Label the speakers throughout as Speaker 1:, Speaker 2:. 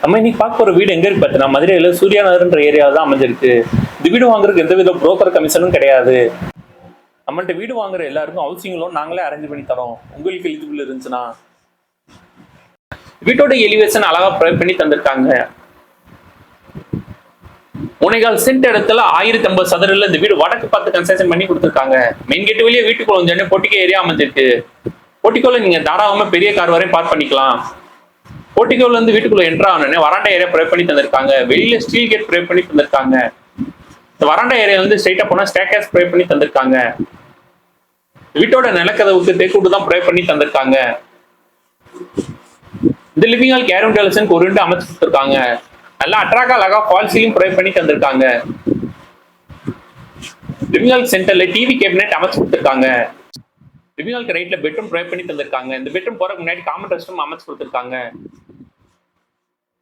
Speaker 1: நம்ம இன்னைக்கு பார்க்க போற வீடு எங்க இருக்கு பார்த்தீங்கன்னா மதுரையில் சூர்யா நகர்ன்ற ஏரியாவில் தான் அமைஞ்சிருக்கு. இந்த வீடு வாங்குறதுக்கு எந்த வித புரோக்கர் கமிஷனும் கிடையாது. நம்மள்ட்ட வீடு வாங்குற எல்லாருக்கும் ஹவுசிங் லோன் நாங்களே அரேஞ்ச் பண்ணி தரோம். உங்களுக்கு எலிஜிபிள் இருந்துச்சுன்னா. வீட்டோட எலிவேஷன் அழகா பண்ணி தந்திருக்காங்க. முனைகால் சென்ட் இடத்துல ஆயிரத்தி ஐம்பது சதுரில் இந்த வீடு வடக்கு பார்த்து கன்ஸ்ட்ரக்ஷன் பண்ணி கொடுத்துருக்காங்க. மெயின் கேட்டு வெளியே வீட்டுக்குள்ள வந்து பொட்டிக்க ஏரியா அமைஞ்சிருக்கு. பொட்டிக்கோல நீங்க தாராளமா பெரிய கார் வரையும் பார்க் பண்ணிக்கலாம். போர்ட்டிகோல இருந்து வீட்டுக்குள்ள என்ட்ரா ஆனோடனே வராண்டா ஏரியா ப்ரே பண்ணி தந்திருக்காங்க. வெளியில ஸ்டீல் கேட் ப்ரே பண்ணி தந்திருக்காங்க. இந்த வராண்டா ஏரியா வந்து ஸ்ட்ரைட்டா போனா ஸ்டேக்கர்ஸ் ப்ரே பண்ணி தந்திருக்காங்க. வீட்டோட நிலக்கதவுக்கு தேக்கூட்டு தான் ப்ரே பண்ணி தந்திருக்காங்க. இந்த லிவிங் ஹால் கேரம் டெலசனுக்கு ஒரு ரெண்டு அமைச்சு கொடுத்துருக்காங்க. நல்லா அட்ராக்கா அழகா ஃபால் சீலிங் ப்ரொவைட் பண்ணி தந்திருக்காங்க. லிவிங் ஹால் சென்டர்ல டிவி கேபினெட் அமைச்சு கொடுத்துருக்காங்க. லிவிங் ஹால்க்கு ரைட்ல பெட்ரூம் ப்ரொவைட் பண்ணி தந்திருக்காங்க. இந்த பெட்ரூம் போறதுக்கு முன்னாடி காமன் ரெஸ்ட் ரூம் அமைச்சு கொடுத்துருக்காங்க.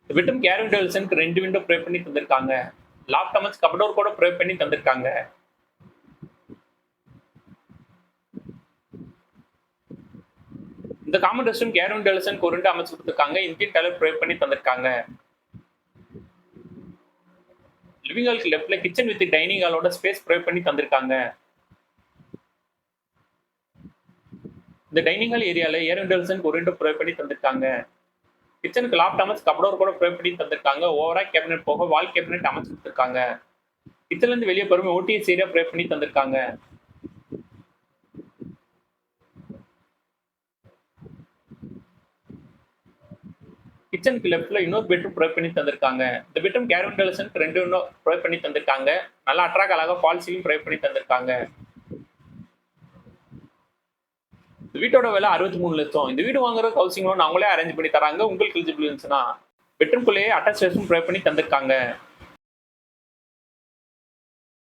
Speaker 1: இந்த பெட்ரூம் கேரம் ரெண்டு விண்டோ ப்ரே பண்ணி தந்திருக்காங்க. லாப் அமைச்சு கபடோர் கூட ப்ரே பண்ணி தந்திருக்காங்க. இந்த காமன் ரெஸ்ட் ரூம் கேரம் ஒரு ரெண்டு அமைச்சு கொடுத்துருக்காங்க. இந்தியன் டாய்லெட் ப்ரே பண்ணி தந்திருக்காங்க. லிவிங் ஹாலுக்கு லெஃப்ட்ல கிச்சன் வித் டைனிங் ஹாலோட ஸ்பேஸ் ப்ரே பண்ணி தந்திருக்காங்க. இந்த டைனிங் ஹால் ஏரியால ஏர் விண்டோல்சனுக்கு ஒரு விண்டோ ப்ரொவைட் பண்ணி தந்திருக்காங்க. கிச்சனுக்கு லாப்ட் அமைச்சு கபடோர் கூட ப்ரொவைட் பண்ணி தந்திருக்காங்க. ஓவரா கேபினெட் போக வால் கேபினெட் அமைச்சு கொடுத்துருக்காங்க. கிச்சன்ல இருந்து வெளியே பொறுமை ஓடிஎஸ் ஏரியா ப்ரொவைட் பண்ணி தந்திருக்காங்க. கிச்சனுக்கு லெஃப்ட்ல இன்னொரு பெட்ரூம் ப்ரொவைட் பண்ணி தந்திருக்காங்க. இந்த பெட்ரூம் கேரவன் ரெண்டு இன்னும் ப்ரொவைட் பண்ணி தந்திருக்காங்க. நல்லா அட்ராக் அழகாக ஃபால் சீலிங் ப்ரொவைட் பண்ணி தந்திருக்காங்க. இந்த வீட்டோட விலை அறுபத்தி மூணு லட்சம். இந்த வீடு வாங்குற ஹவுசிங் லோன் அவங்களே அரேஞ்ச் பண்ணி தராங்க. உங்களுக்கு எலிஜிபிள் இருந்துச்சுன்னா பெட்ரூம்குள்ளேயே அட்டாச் ரெஸ்ட்ரூம் ப்ரொவைட் பண்ணி தந்திருக்காங்க.